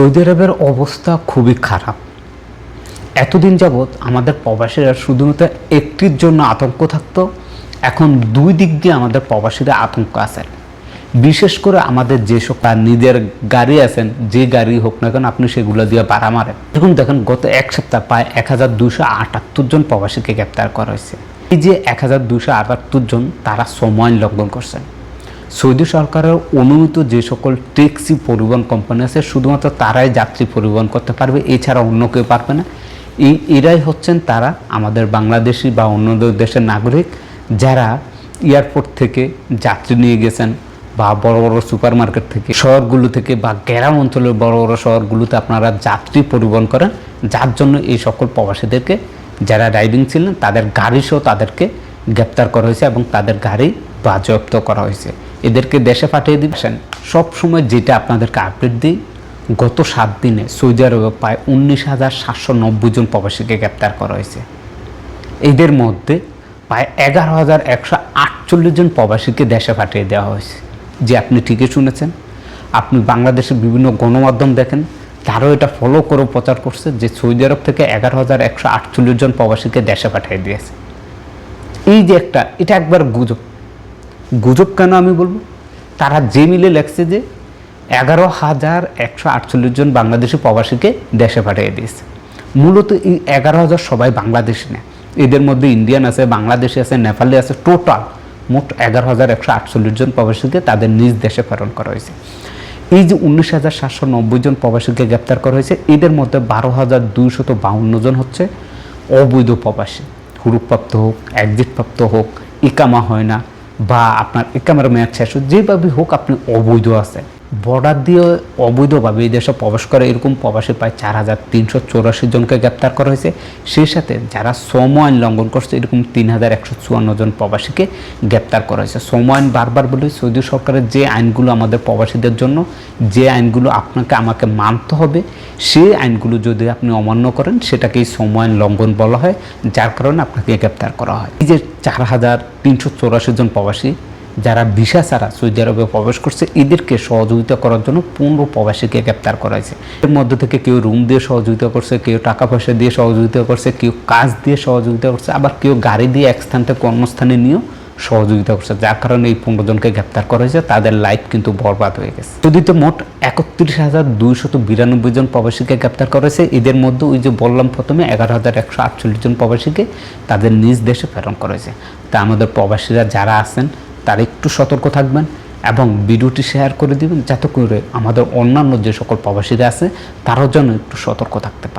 Saudi আরবের অবস্থা খুবই খারাপ। এতদিন যাবৎ আমাদের প্রবাসীরা শুধুমাত্র একটির জন্য আতঙ্ক থাকতো, এখন দুই দিক দিয়ে আমাদের প্রবাসীরা আতঙ্ক আছেন বিশেষ করে আমাদের যে সকল নিজের গাড়ি আছেন, যে গাড়ি হোক না কেন আপনি সেগুলো দিয়ে বাড়া মারেন। দেখুন, দেখেন, গত এক সপ্তাহ প্রায় এক হাজার দুশো আটাত্তর জন প্রবাসীকে গ্রেপ্তার করা হয়েছে। এই যে এক হাজার দুশো আটাত্তর জন, তারা সময় লঙ্ঘন করছেন। সৌদি সরকারের অনুমোদিত যে সকল ট্যাক্সি পরিবহন কোম্পানি আছে, শুধুমাত্র তারাই যাত্রী পরিবহন করতে পারবে, এছাড়া অন্য কেউ পারবে না। এই, এরাই হচ্ছেন তারা আমাদের বাংলাদেশি বা অন্য দেশের নাগরিক যারা এয়ারপোর্ট থেকে যাত্রী নিয়ে গেছেন বা বড় বড় সুপার মার্কেট থেকে, শহরগুলো থেকে বা গ্রাম অঞ্চলের বড় বড় শহরগুলোতে আপনারা যাত্রী পরিবহন করেন। যার জন্য এই সকল প্রবাসীদেরকে যারা ড্রাইভিং ছিলেন, তাদের গাড়ি সহ তাদেরকে গ্রেপ্তার করা হয়েছে এবং তাদের গাড়ি বাজেয়াপ্ত করা হয়েছে। এদেরকে দেশে পাঠিয়ে দিচ্ছেন সবসময় যেটা আপনাদেরকে আপডেট দিই, গত সাত দিনে সৌদি আরবে প্রায় উনিশ হাজার সাতশো নব্বই জন প্রবাসীকে গ্রেপ্তার করা হয়েছে। এদের মধ্যে প্রায় এগারো হাজার একশো আটচল্লিশ জন প্রবাসীকে দেশে পাঠিয়ে দেওয়া হয়েছে। যে আপনি ঠিকই শুনেছেন। আপনি বাংলাদেশের বিভিন্ন গণমাধ্যম দেখেন, তারাও এটা ফলো করে প্রচার করছে যে সৌদি আরব থেকে এগারো হাজার একশো আটচল্লিশ জন প্রবাসীকে দেশে পাঠিয়ে দিয়েছে। এই যে একটা, এটা একবার গুজব। গুজব কেন আমি বলব? তারা যে মিলে লেখছে যে এগারো হাজার একশো আটচল্লিশ জন বাংলাদেশি প্রবাসীকে দেশে পাঠিয়ে দিয়েছে। মূলত এই এগারো হাজার সবাই বাংলাদেশি না। এদের মধ্যে ইন্ডিয়ান আছে, বাংলাদেশি আছে, নেপালি আছে, টোটাল মোট এগারো হাজার একশো আটচল্লিশ জন প্রবাসীকে তাদের নিজ দেশে প্রেরণ করা হয়েছে। এই যে উনিশ হাজার সাতশো নব্বই জন প্রবাসীকে গ্রেপ্তার করা হয়েছে, এদের মধ্যে বারো হাজার দুইশত বাউন্ন জন হচ্ছে অবৈধ প্রবাসী। হুরুপ্রাপ্ত হোক, একজিটপ্রাপ্ত হোক, ইকামা হয় না বা আপনার ইকামার মেয়াদ শেষ যেভাবে হোক, আপনি অবৈধ আছেন। বর্ডার দিয়ে অবৈধভাবে এই দেশে প্রবেশ করে এরকম প্রবাসী প্রায় চার হাজার তিনশো চৌরাশি জনকে গ্রেপ্তার করা হয়েছে। সেই সাথে যারা শ্রম আইন লঙ্ঘন করছে, এরকম তিন হাজার একশো চুয়ান্ন জন প্রবাসীকে গ্রেপ্তার করা হয়েছে। শ্রম আইন বারবার বলি সৌদি সরকারের যে আইনগুলো আমাদের প্রবাসীদের জন্য, যে আইনগুলো আপনাকে আমাকে মানতে হবে, সেই আইনগুলো যদি আপনি অমান্য করেন, সেটাকেই শ্রম আইন লঙ্ঘন বলা হয়, যার কারণে আপনাকে গ্রেপ্তার করা হয়। এই যে চার হাজার তিনশো চৌরাশি জন প্রবাসী যারা ভিসা ছাড়া সৌদি আরবে প্রবেশ করছে, এদেরকে সহযোগিতা করার জন্য পনেরো প্রবাসীকে গ্রেপ্তার করা হয়েছে। এর মধ্যে থেকে কেউ রুম দিয়ে সহযোগিতা করছে, কেউ টাকা পয়সা দিয়ে সহযোগিতা করছে, কেউ কাজ দিয়ে সহযোগিতা করছে, আবার কেউ গাড়ি দিয়ে এক স্থান থেকে কর্মস্থানে নিয়েও সহযোগিতা করছে। যার কারণে এই পনেরো জনকে গ্রেপ্তার করা হয়েছে, তাদের লাইফ কিন্তু বরবাদ হয়ে গেছে। সৌদিতে মোট একত্রিশ হাজার দুইশত বিরানব্বই জন প্রবাসীকে গ্রেপ্তার করা হয়েছে। এদের মধ্যে ওই যে বললাম প্রথমে, এগারো হাজার একশো আটচল্লিশ জন প্রবাসীকে তাদের নিজ দেশে প্রেরণ করা হয়েছে। তা আমাদের প্রবাসীরা যারা আছেন তারা একটু সতর্ক থাকবেন এবং ভিডিওটি শেয়ার করে দিবেন, যাতে করে আমাদের অন্যান্য যে সকল প্রবাসীরা আছে, তারাও যেন একটু সতর্ক থাকতে পারে।